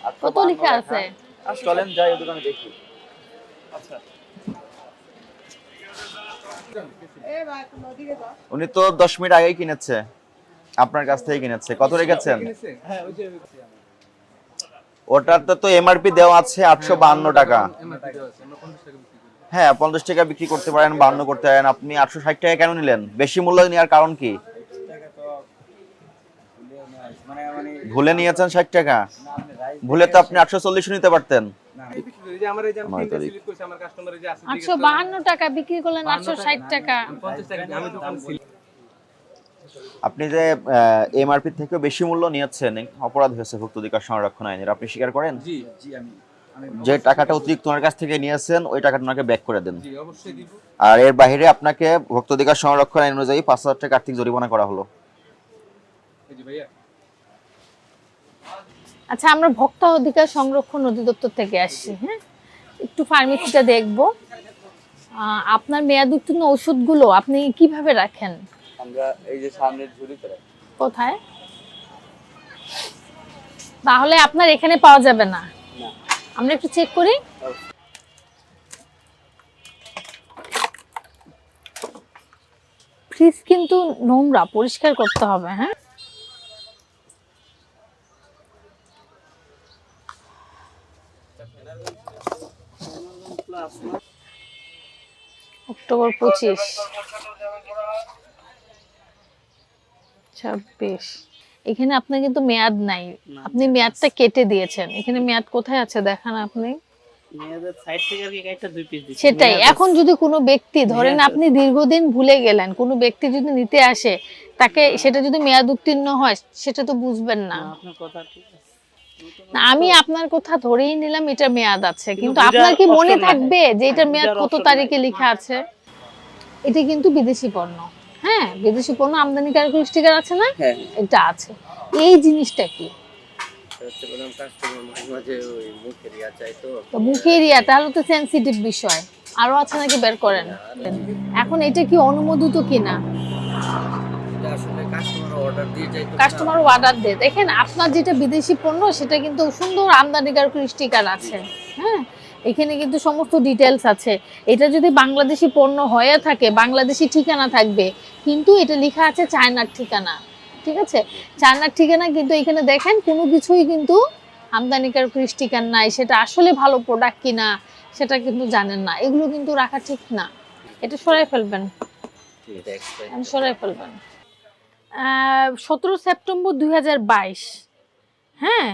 আটশো কত বাহান্ন লেখা। আছে। চলেন যাই দোকানে দেখি। আচ্ছা। উনি তো দশ মিনিট আগেই কিনেছে। আপনার কাছ থেকে কিনেছে। কত রেখেছেন? হ্যাঁ ওটাতে তো এমআরপি দেওয়া আছে আটশো বাহান্ন টাকা এমআরপি দেওয়া আছে আমরা 50 টাকা। বিক্রি করি হ্যাঁ পঞ্চাশ টাকা বিক্রি করতে পারেন বান্ন করতে পারেন। আপনি আটশো ষাট টাকা কেন নিলেন? বেশি মূল্য নেওয়ার কারণ কি? ভুলে নিয়েছেন ষাট টাকা? ভুলে তো আপনি আটশো চল্লিশ নিতে পারতেন। এই যে আমার এই যে আমি আমার তিনটা তারিখ। সিলেক্ট করছি আমার কাস্টমার যে আছে আটশো বাহান্ন টাকা বিক্রি করলেন আটশো ষাট টাকা। 50 টাকা দিয়ে আমি দোকান সিলেক্ট আপনি যে এমআরপি থেকে বেশি মূল্য নিয়েছেন অপরাধ হয়েছে ভুক্ত অধিকার সংরক্ষণ আইনের। আপনি স্বীকার করেন? জি জি আমি আমি যে টাকাটা অতিরিক্ত ওনার কাছ থেকে নিয়েছেন ওই টাকাটা ওনাকে ব্যাক করে দেন। জি অবশ্যই দিব। আর এর বাইরে আপনাকে ভোক্তা অধিকার সংরক্ষণ আইন অনুযায়ী পাঁচ হাজার টাকা আর্থিক জরিমানা করা হলো। ভাইয়া আচ্ছা আমরা ভোক্তা অধিকার সংরক্ষণ অধিদপ্তর থেকে আসছি হ্যাঁ? একটু ফার্মেসিটা দেখব। আপনার মেয়াদ উত্তীর্ণ ওষুধগুলো আপনি কীভাবে রাখেন? আমরা এই যে সামনের ঝুড়িতে। কোথায়? তাহলে আপনার এখানে পাওয়া যাবে না। আমরা একটু চেক করি। ফ্রিজ কিন্তু নোংরা পরিষ্কার করতে হবে হ্যাঁ? অক্টোবর পঁচিশ। ছাব্বিশ। এখানে আপনার কিন্তু মেয়াদ নাই। আপনি মেয়াদটা কেটে দিয়েছেন। এখানে মেয়াদ কোথায় আছে দেখান আপনি। সেটাই। এখন যদি কোনো ব্যক্তি ধরেন আপনি দীর্ঘদিন ভুলে গেলেন কোনো ব্যক্তি যদি নিতে আসে তাকে সেটা যদি মেয়াদ উত্তীর্ণ হয় সেটা তো বুঝবেন না। আপনার কথা ঠিক আমি আপনার কথা ধরেই নিলাম এটা মেয়াদ আছে। কিন্তু আপনার কি মনে থাকবে যে এটার মেয়াদ কত তারিখে লেখা আছে? এটা কিন্তু বিদেশি পণ্য। হ্যাঁ বিদেশি পণ্য আমদানিকারক স্টিকার আছে না? হ্যাঁ। এটা আছে। এই জিনিসটা কি? হচ্ছে বললাম কাস্টমার মাঝে মাঝে ওই মুখের ইয়া চাই তো। তো মুখের ইয়া তাহলে তো সেনসিটিভ বিষয়। আরও আছে নাকি? বের করেন। এখন এটা কি অনুমোদিত কিনা? এটা অর্ডার দিয়ে যাই কাস্টমার অর্ডার দেয়। দেখেন আপনার যেটা বিদেশি পণ্য সেটা কিন্তু সুন্দর আমদানিকারক স্টিকার আছে। হ্যাঁ? এখানে কিন্তু সমস্ত ডিটেলস আছে। এটা যদি বাংলাদেশি পণ্য হয়ে থাকে বাংলাদেশি ঠিকানা থাকবে কিন্তু এটা লেখা আছে চায়নার ঠিকানা। ঠিক আছে? চায়নার ঠিকানা কিন্তু এখানে দেখেন কোনো কিছুই কিন্তু আমদানিকারক স্টিকার নাই। সেটা আসলে ভালো প্রোডাক্ট কিনা সেটা কিন্তু জানেন না। এগুলো কিন্তু রাখা ঠিক না। এটা সরাই ফেলবেন। সরাই ফেলবেন। সতেরো সেপ্টেম্বর দু হাজার বাইশ। হ্যাঁ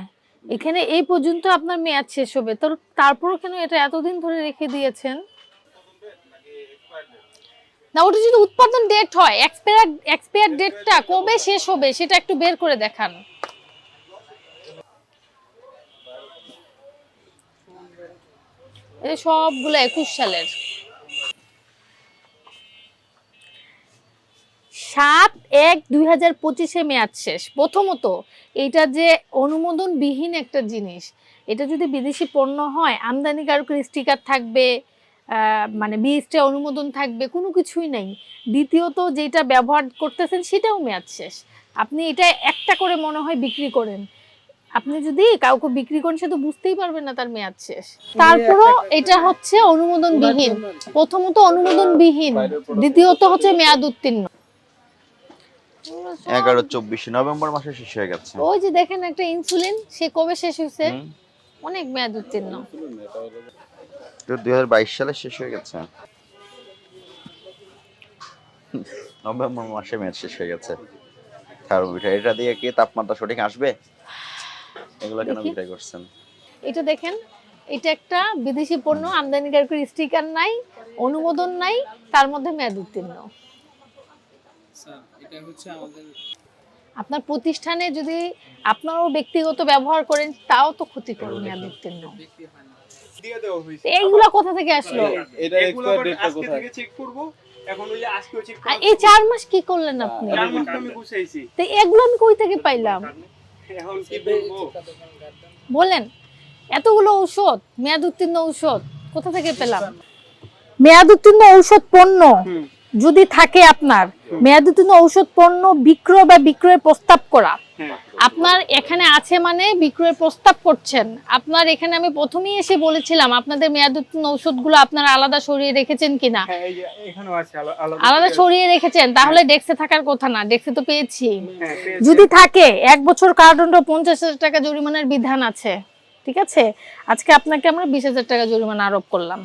এখানে এই পর্যন্ত আপনার মেয়াদ শেষ হবে। তো তারপরও কেন এটা এতদিন ধরে রেখে দিয়েছেন? না, ওটা যদি উৎপাদন ডেট হয় এক্সপায়ার এক্সপায়ার ডেটটা কবে শেষ হবে সেটা একটু বের করে দেখান। সবগুলো একুশ সালের। সাত এক দুই হাজার পঁচিশে মেয়াদ শেষ। প্রথমত এটা যে অনুমোদনবিহীন একটা জিনিস এটা যদি বিদেশি পণ্য হয় আমদানিকারকের স্টিকার থাকবে আহ, মানে বিএসটি অনুমোদন থাকবে কোনো কিছুই নেই। দ্বিতীয়ত যেটা ব্যবহার করতেছেন সেটাও মেয়াদ শেষ। আপনি এটা একটা করে মনে হয় বিক্রি করেন। আপনি যদি কাউকে বিক্রি করেন সে তো বুঝতেই পারবেন না তার মেয়াদ শেষ। তারপরও এটা হচ্ছে অনুমোদনবিহীন। প্রথমত অনুমোদনবিহীন দ্বিতীয়ত হচ্ছে মেয়াদ উত্তীর্ণ। এগারো চব্বিশে নভেম্বর মাসে শেষ হয়ে গেছে। ওই যে দেখেন একটা ইনসুলিন সে কবে শেষ হয়েছে? অনেক মেয়াদ উত্তীর্ণ। দুই হাজার বাইশ সালে শেষ হয়ে গেছে। নভেম্বর মাসে মেয়াদ শেষ হয়ে গেছে। থার্মোমিটার এটা দিয়ে কি তাপমাত্রা সঠিক আসবে? এগুলো কেন। বিক্রয় করছেন? এটা দেখেন এটা একটা বিদেশি পণ্য আমদানিকারকের স্টিকার নাই অনুমোদন নাই তার মধ্যে মেয়াদ উত্তীর্ণ। স্যার এটা হচ্ছে আমাদের আপনার প্রতিষ্ঠানে যদি আপনারও ব্যক্তিগত ব্যবহার করেন তাও তো ক্ষতিকর মেয়াদ উত্তীর্ণ বিক্রি হয় দিয়ে দেওয়া হয়েছে। এইগুলা কোথা থেকে আসলো? এটা এগুলো আবার আজকে থেকে চেক করব। এখন ওই যে আজকেও চেক আর এই চার মাস কি করলেন আপনি? চার মাস তো আমি গুছাইছি। তো এগুলো আমি কই থেকে পাইলাম? এখন কি বলব? বলেন এতগুলো ঔষধ মেয়াদ উত্তীর্ণ ঔষধ কোথা থেকে পেলাম? মেয়াদ উত্তীর্ণ ঔষধ পণ্য যদি থাকে আপনার মেয়াদোত্তীর্ণ ঔষধ পণ্য বিক্রয় বা বিক্রয়ের প্রস্তাব করা। হ্যাঁ আপনার এখানে আছে মানে বিক্রয়ের প্রস্তাব করছেন। আপনার এখানে আমি প্রথমেই এসে বলেছিলাম আপনাদের মেয়াদোত্তীর্ণ ঔষধগুলো আপনারা আলাদা সরিয়ে রেখেছেন কিনা? হ্যাঁ আলাদা সরিয়ে রেখেছেন? তাহলে ডেস্কে থাকার কথা না ডেস্কে তো পেয়েছি। হ্যাঁ, পেয়েছি। যদি থাকে এক বছর কারাদণ্ড পঞ্চাশ হাজার টাকা জরিমানার বিধান আছে। ঠিক আছে? আজকে আপনাকে আমরা বিশ হাজার টাকা জরিমানা আরোপ করলাম।